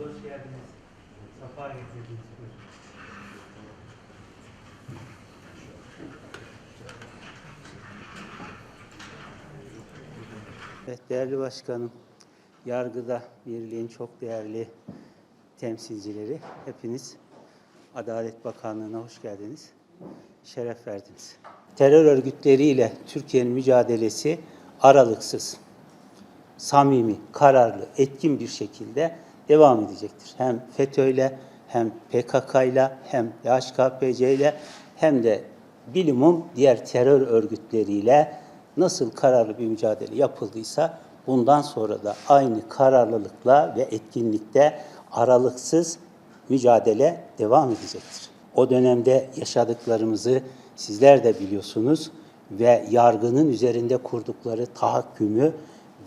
hoş geldiniz. Safa getirdiniz. Evet değerli başkanım, yargıda birliğin çok değerli temsilcileri, hepiniz Adalet Bakanlığı'na hoş geldiniz, şeref verdiniz. Terör örgütleriyle Türkiye'nin mücadelesi aralıksız, samimi, kararlı, etkin bir şekilde devam edecektir. Hem FETÖ'yle, hem PKK'yla, hem DHKPC'yle, hem de bilimum diğer terör örgütleriyle nasıl kararlı bir mücadele yapıldıysa bundan sonra da aynı kararlılıkla ve etkinlikte aralıksız mücadele devam edecektir. O dönemde yaşadıklarımızı sizler de biliyorsunuz ve yargının üzerinde kurdukları tahakkümü,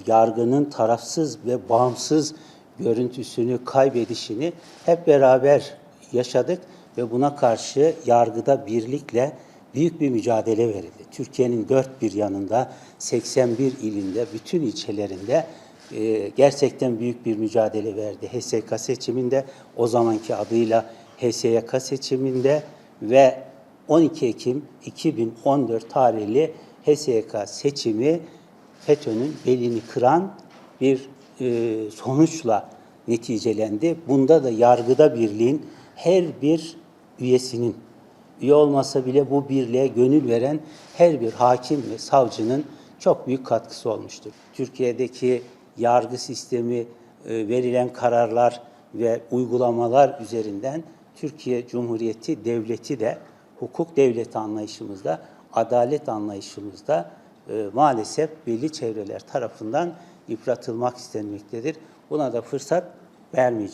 yargının tarafsız ve bağımsız görüntüsünü kaybedişini hep beraber yaşadık ve buna karşı yargıda birlikle büyük bir mücadele verildi. Türkiye'nin dört bir yanında, 81 ilinde, bütün ilçelerinde e, gerçekten büyük bir mücadele verdi. HSK seçiminde, o zamanki adıyla HSYK seçiminde ve 12 Ekim 2014 tarihli HSYK seçimi FETÖ'nün belini kıran bir e, sonuçla neticelendi. Bunda da yargıda birliğin her bir üyesinin, üye olmasa bile bu birliğe gönül veren her bir hakim ve savcının çok büyük katkısı olmuştur. Türkiye'deki yargı sistemi, e, verilen kararlar ve uygulamalar üzerinden Türkiye Cumhuriyeti Devleti de hukuk devleti anlayışımızda, adalet anlayışımızda e, maalesef belli çevreler tarafından yıpratılmak istenmektedir. Buna da fırsat vermeyeceğiz.